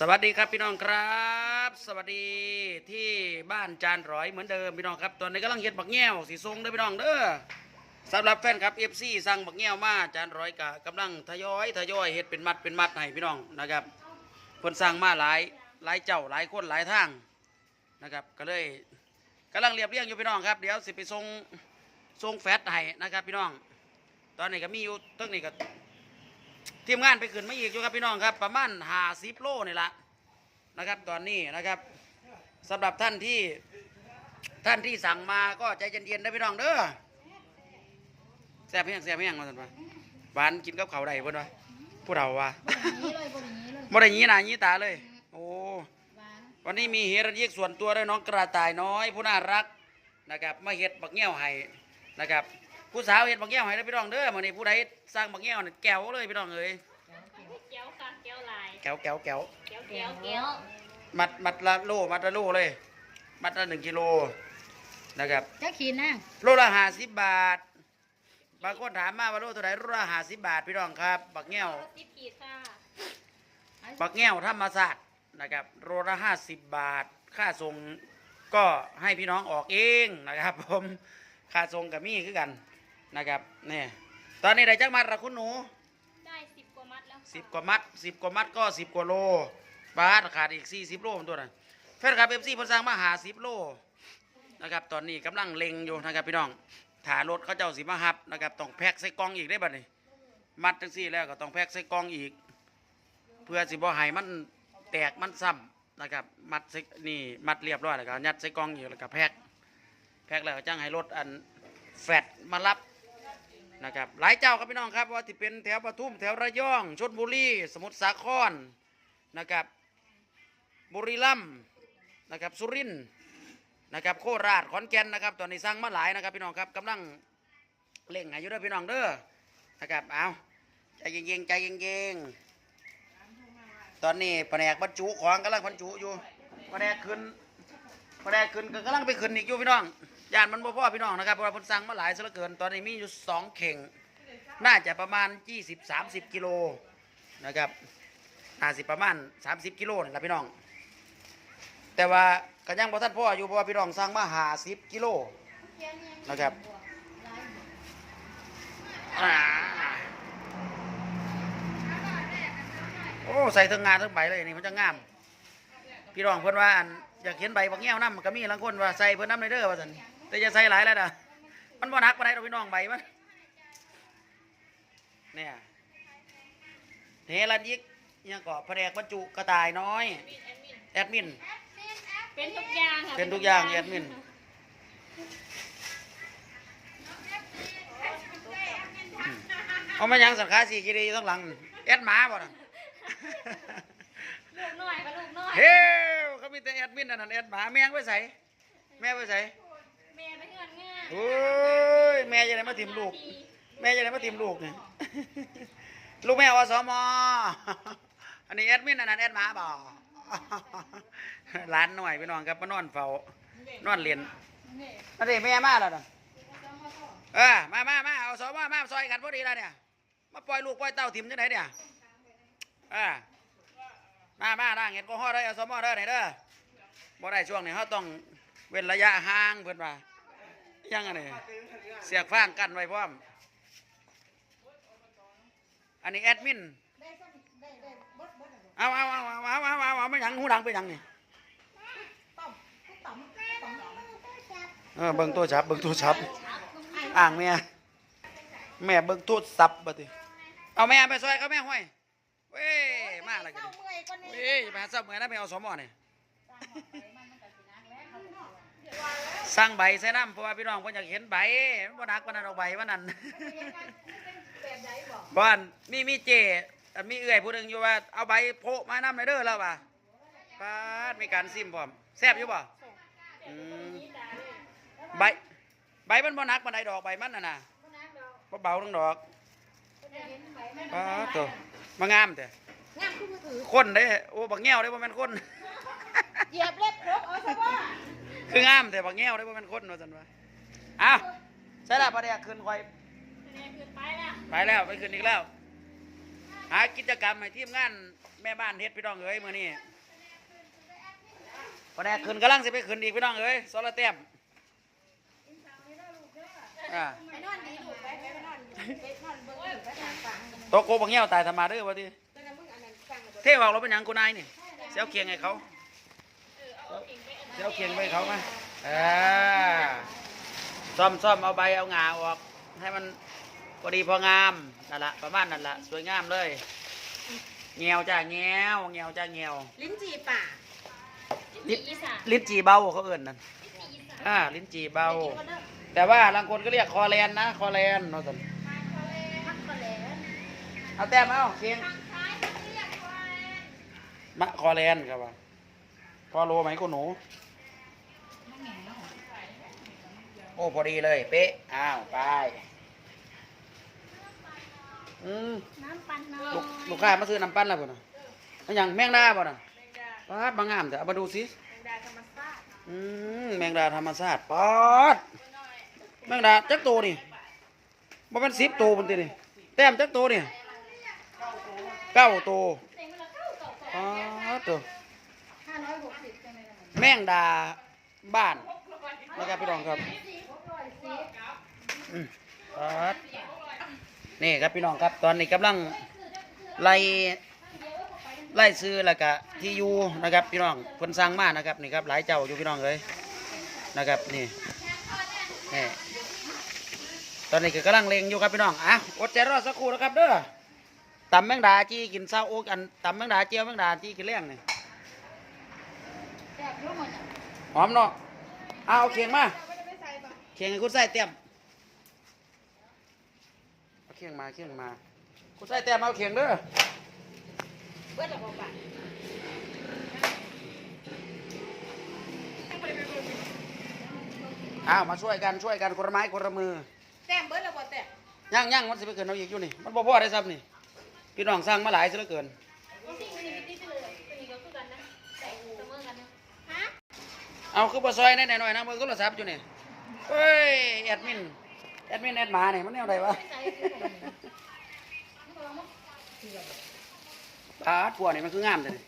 สวัสดีครับพี่น้องครับ สวัสดีที่บ้านจานร้อยเหมือนเดิมพี่น้องครับ ตอนนี้กำลังเฮ็ดบักแง่วสีทรงเด้อพี่น้องเด้อสำหรับแฟนครับเอฟซีสั่งบักแง่วมาจานร้อยกะกำลังทยอยทยอยเฮ็ดเป็นมัดเป็นมัดให้พี่น้องนะครับเพิ่นสั่งมาหลายหลายเจ้าหลายคนหลายทางนะครับ ก็เลยกำลังเรียบเรียงอยู่พี่น้องครับเดี๋ยวสิไปส่งส่งแฟตให้นะครับพี่น้อง ตอนนี้ก็มีอยู่ตั้งนี้ก็ ทีมงานไปขึ้นมาอีกอยู่ครับพี่น้องครับ ประมาณหาสิบโลนี่ละนะครับตอนนี้นะครับสำหรับท่านที่ท่านที่สั่งมาก็ใจเย็นๆนะพี่น้องเด้อแซ่บเพียงแซ่บเพียงมาสันวะหวานกินกับเขาวได้เพิ่นวะผู้เฒ่าวะ นี้เลยบนนี้เลยบ่ได้ยีหน้ายีตาเลย โอ้ หวานวันนี้มีเฮรันยิกส่วนตัวด้วยน้องกระต่ายน้อยผู้น่ารักนะครับมาเฮ็ดบักเงี้ยวให้นะครับ ผู้สาวเฮ็ดบักเงี้ยวให้นะพี่น้องเด้อมื้อนี้ผู้ใดสร้างบักเงี้ยวนี่แก้วเลยพี่น้องเอ้ยแก้วค่ะแก้วลายแก้วแก้วแก้วแก้วแก้แก้ววแก้แก้ววมัดมัดละโลมัดละโลเลย มัดละหนึ่งกิโลนะครับจะขีดนะโลละห้าสิบบาทบางคนถามมาว่าโลเท่าไหร่โลละห้าสิบบาทพี่น้องครับบักเงี้ยวสิบขีดค่ะบักเงี้ยวธรรมศาสตร์นะครับโลละห้าสิบบาท ค่าส่งก็ให้พี่น้องออกเองนะครับผมค่าส่งกับมี่คือกัน นะครับเนี่ยตอนนี้ได้จักมัดละคุณหนูได้สิบกว่ามัดแล้วค่ะสิบกว่ามัดสิบกว่ามัดก็สิบกว่าโลบาทขาดอีกสี่สิบโลมันตัวนั้นแฟนคลับเอฟซีพนสร้างมาหาสิบโลนะครับตอนนี้กำลังเล็งอยู่นะครับพี่น้องถารถเขาเจ้าสีมาหับนะครับต้องแพ็กใส่กล่องอีกได้บัดนี้ มัดจังสี่แล้วก็ต้องแพ็กใส่กล่องอีก เพื่อสิบ่ให้มันแตกมันซ้ำนะครับมัดใส่นี่มัดเรียบร้อยแล้วก็ยัดใส่กล่องอีกแล้วก็แพ็กแพ็กแล้วก็จ้างให้รถอันแฟดมารับ นะครับหลายเจ้าครับพี่น้องครับว่าที่เป็นแถวปทุมแถวระยองชลบุรีสมุทรสาครนะครับบุรีรัมย์นะครับสุรินทร์นะครับโคราชขอนแก่นนะครับ ตอนนี้สร้างมาหลายนะครับพี่น้องครับกำลังเล่งให้อยู่เด้อพี่น้องเด้อนะครับเอาใจเย็นๆใจเย็นๆตอนนี้แผนกบรรจุของกำลังบรรจุอยู่แผนกขึ้นแผนกขึ้นก็กำลังไปขึ้นอีกอยู่พี่น้อง ยานมันบ่พ่อพี่น้องนะครับเพราะว่าเพิ่นสั่งมาหลายซะเหลือเกิน ตอนนี้มีอยู่สองเข่ง น่าจะประมาณ 20-30 กิโลนะครับน่าสิประมาณ 30 กิโลนี่แหละพี่น้อง แต่ว่าก็ยังบ่ทันพ่ออยู่เพราะว่าพี่น้องสั่งมา50กิโลนะครับโอ้ใส่ทั้งงานทั้งใบเลยนี่มันจะงาม พี่น้องเพิ่อนว่าอยากเห็นใบบักแง้วน้ำก็มีบางคนว่าใส่เพิ่นน้ำในเด้อว่าซั่น แต่จะใส่หลายแล้วนะมันบ่หนักปานใดดอกพี่น้องใบมันเนี่ยเฮลันยิกยังเกาะแผนกบรรจุกระต่ายน้อยแอดมินเป็นทุกอย่างค่ะเป็นทุกอย่างแอดมินเอามายังสังขาสีกีรีต้องหลังแอดหมาบ่น่ะลูกน้อยค่ะลูกน้อยเฮ้วเขามีแต่แอดมินอันนั่นแอดหมาแม่งไปใส่แม่ไปใส่ แม่ไปเงินง่าย โอ้ยแม่จะได้มาถิ่มลูก แม่จะได้มาถิ่มลูกเนี่ยลูกแม่อสมอันนี้แอดมินอันนั้นแอดมาบ่ร้านหน่อยพี่น้องครับมานอนเฝ้านอนเรียนอันนี้แม่มาแล้วนะเออมามามาเอาสมมาซอยกันพอดีแล้วเนี่ยมาปล่อยลูกปล่อยเต้าถิ่มจังไหนเนี่ยเออมามาด่างเห็นก็ห่อได้เอาสมอเด้อไหนเด้อบ่ได้ช่วงนี้เขาต้องเว้นระยะห่างเพื่อนว่า ยังอันนี้เสียกฟางกันไว้พร้อม อันนี้แอดมิน เอาเอาเอาเอาเอาเอาเอาเอาไม่ยังหูดังไปยังนี่เออเบิ่งตัวชับเบิ่งตัวชับ อ่างแม่แม่เบิ่งตัวซับบัดนี้เอาแม่ไปซอยเขาแม่ห้อยเว้ยมาอะไรกันเศร้านี่เมื่อยเว้ยไปหาซับเมื่อนะไปเอาสมอนี่ สั่งใบใส่น้ำเพราะว่าพี่น้องเพิ่นอยากเห็นใบมันบ่หนักปานนั้นเอาใบมันนั่นแบบไหนบอกบ้านมีมีเจอันมีเอื่อยผู้หนึงอยู่ว่าเอาใบโพะมาน้ำในอยเด้อแล้วว่ะปาดมีการซิมพร้อมแซ่บอยู่บ่อืมใบใบมันบ่หนักปานใดดอกใบมันน่ะนะบ่เบาทั้งดอกปาดตัวมางามแต่งามขึ้นมือถือคนเด้โอ้บักแง้วเด้บ่แม่นคนเหยียบเล็บครบเอาซะว่า คืองามแต่บักแง้วเด้บ่แม่นคนว่าซั่นว่าอ้าวใช่ละประเดี๋ยวขึ้นค่อยแม่คือไปแล้วไปแล้วไปขึ้นอีกแล้ว หากิจกรรมให้ทีมงานแม่บ้านเฮ็ดพี่น้องเอ้ยมื้อนี้พอแดกขึ้นกำลังสิไปขึ้นอีกพี่น้องเอ้ยโซลเต็มอ่าไปนอนดีลูกบางฟังโตโกบักเงี้ยวตายธรรมาเด้อบ่ติแล้วะมึงอันนั้นฟังกับเทวอกเราเป็นหยังกูนายนี่เสียวเคียงให้เขา เสียวเคียงไปให้เขามาอ่าซ่อมซ่อมเอาใบเอางาออกให้มันพอดีพองามนั่นละประมาณนั่นละสวยงามเลยเงียวจ้าเงียวเงียวจ้าเงียว ลิ้นจี่ป่าลิ้นจี่อีสานลิ้นจีเบาเขาเอิ่นนั่นอ่าลิ้นจีเบา แต่ว่าบางคนก็เรียกคอแลนนะคอแลนเนาะสันพักก็แล้วเอาแต้มเอาเคียงมะคอแลนครับว่าพ อโลไหมคุณหนู โอ้พอดีเลย เป๊ะ อ้าว ไป อืมน้ำปันน้อยลูกลูกค้ามาซื้อน้ำปั้นแล้วป่ะนะอันอย่างแมงดาป่ะนะปาดบางงามแต่เอามาดูสิดาธรรมชาติอืมแมงดาธรรมชาติปาดแมงดาจักโตวนี่บ่เป็นสิบตัวบนตีนี่แต้มจักโตวนี่เก้าตัวเต็มเวลาเข้าเก่าปาดตัวห้า แมงดาบ้านนะครับพี่รองครับนี่ครับพี่น้องครับตอนนี้กำลังไล่ไล่ซื้อแล้วก็ที่อยู่นะครับพี่น้องคนสร้างมานะครับนี่ครับหลายเจ้าอยู่พี่น้องเลยนะครับนี่นี่ตอนนี้ก็กำลังเลงอยู่ครับพี่น้องอะอดใจรอสักครู่นะครับเด้อตำแมงดาจี้กินเศร้าโอ๊กอันตำแมงดาเจียวแมงดาจี้กินเลี้ยงนี่ย หมดหอมเนาะเอาเอาเคียงมาเคียงให้คุณใส่เตรียมเอาเคียงมาเคียงมาคุณใส่เตรียมเอาเคียงเด้อเบิดละบ่ป่ะอ้าวมาช่วยกันช่วยกันคนละไม้คนละมือแต้มเบิดละบ่แต้มย่างย่างมันสิไปเกินเอาอีกอยู่นี่มันบ่พอได้ซ้ำนี่พี่น้องสร้างมาหลายซะเหลือเกิน สิ่งนี้มีที่เลยตัวนี้ก็คือกันนะแต่เสมอกันนะ ฮะ เอาคือบ่ซอยแน่ๆหน่อยนะมือโทรศัพท์อยู่นี่เฮ้ยแอดมินแอดมินแอดหมาเนี่ยมันแนวใดวะใส่คือกันปาดผัวนี่มันคืองามแต่นี่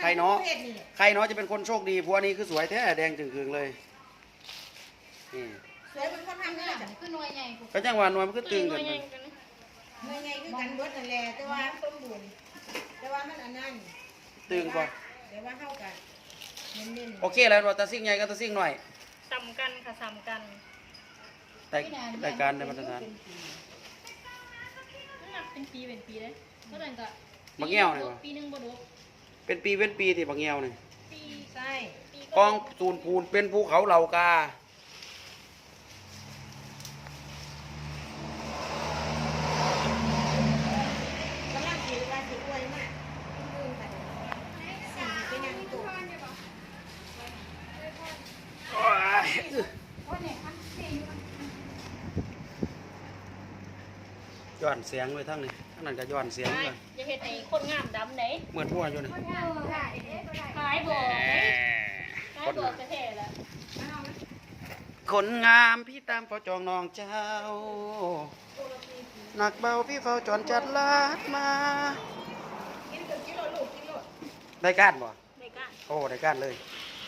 ใครเนาะเพศนี่ใครเนาะจะเป็นคนโชคดีผัวนี้คือสวยแท้แดงจึงคืงเลยนี่สวยเป็นคนทำนี่แหละจ้ะคือหน่วยใหญ่ก็จังหวะหนวลมันก็ตึงหกัน่วนยใหมัญ่นกันเมื่อไงคือกันเบิดนั่นแหละแต่ว่าสมบูรณ์แต่ว่ามันอันนั้นตึงกว่าแต่ว่าเข้ากัน เน้นๆโอเคแล้วว่าตาซิ่งใหญ่กับตาซิ่งหน่อยซ้ำกันค่ะซ้ำกันแต่รายการได้มาตรฐานนับเป็นปีเป็นปีเลยเท่านั้นก็บางแง่วนี่วะ ปีหนึ่งบ่ดกเป็นปีเป็นปีที่บางเงียวนี่ปีใช่ปีกองตูนปูนเป็นภูเขาเหล่ากา กำลังสิว่าสิอวยมากลืมไปสิ่งเป็นอย่างนี้ตัว โอ้ย ย้อนเสียงไว้ทั้งนี้ทั้งนั้นก็ย้อนเสียงไม่เลยอย่าเฮ็ดให้คนงามดำไหนเหมือนหัวอยู่นี่ขายบ่แหขายคนบ่จะแท้แล้วคนงามพี่ตามเฝ้าจองน้องเจ้า หนักเบาพี่เฝ้าจอนจัดลาดมากินตัวกิโลลูกกิโลได้การบ่ได้การโอ้ได้การเลย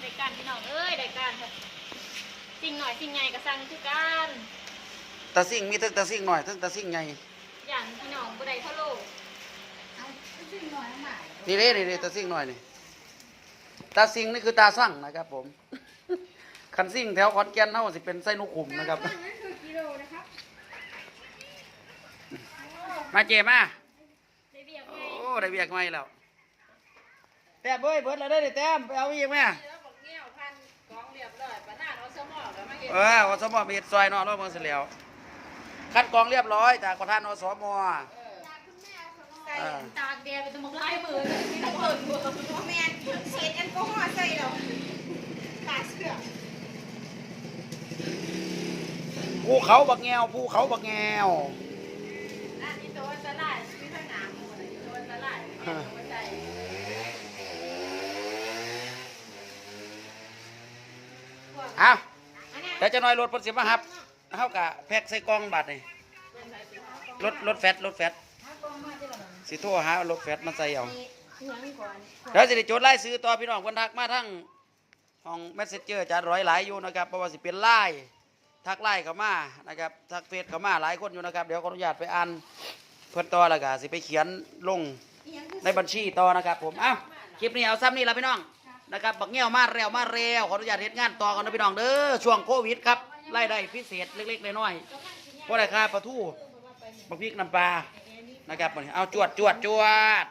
ได้การพี่น้องเอ้ยได้การค่ะสิ่งหน่อยสิ่งใหญ่ก็สั่งคือกันตาซิ่งมีทั้งตาซิ่งหน่อยทั้งตาซิ่งใหญ่ อย่างพี่น้องบ่ได้เท่าโลกเอาชิ้นน้อยมากนี่เด้นี่เด้ตาซิ่งหน่อยนี่ตาซิ่งนี่คือตาสั่งนะครับ ผม คันซิ่งแถวขอนแก่นเฮาสิเป็นไส้นุขุมนะครับ นั่นคือกิโลนะครับมาเจมาได้เบียกไงโอ้ได้เบียกใหม่แล้วแต้มเอ้ยเบิดแล้วได้อแต้มไปเอาอีกแม่แล้วบอกเงี้ยวพันกองเรียบร้อยปะหน้าเราสมอแล้วมาเห็นเออวัสมอมีเฮ็ดซอยเนอนรอบเมืองเสร็จแล้ว คัดกรองเรียบร้อยจากประธานอสมใส่อ่าตากแดดไปตรงลายมือเลยพี่น้องเอิญมือพ่อแม่เศษแอลกอฮอล์ใส่เราตาเสือกภูเขาบักแงวภูเขาบักแงวอันนี้ตัวสลายมีทั้งหนามหมดเลยตัวสลายไม่ใส่เอาอันนี้เดี๋ยวจะน้อยรถเพิ่นสิมาครับ เฮากะแพ็กใส่กล่องบัตรนี่รถรถแฟตรถแฟตถ้ากองมาจะระเบิดสิโทรหารถแฟตมาใส่เอานี่ยังก่อนเดี๋ยวสิได้จดไล่ซื้อต่อพี่น้องเพิ่นทักมาทั้งห้อง Messenger จัดร้อยหลายอยู่นะครับเพราะว่าสิเป็นไลน์ทักไลน์เข้ามานะครับทักเฟซเข้ามาหลายคนอยู่นะครับเดี๋ยวขออนุญาตไปอ่านเพิ่นต่อแล้วก็สิไปเขียนลงอีหยังคือในบัญชีต่อนะครับ ผมเอ้าคลิปนี้เอาซ้ำนี่ละพี่น้องนะครับบักเงี้ยวมาเร็วมาเร็วขออนุญาตเฮ็ดงานต่อกันนะพี่น้องเด้อช่วงโควิดครับ รายได้พิเศษเล็กๆน้อยๆเพราะได้ค่าปลาทูปลาพริกน้ำปลานะครับมื้อนี้เอาจวดจวดจวด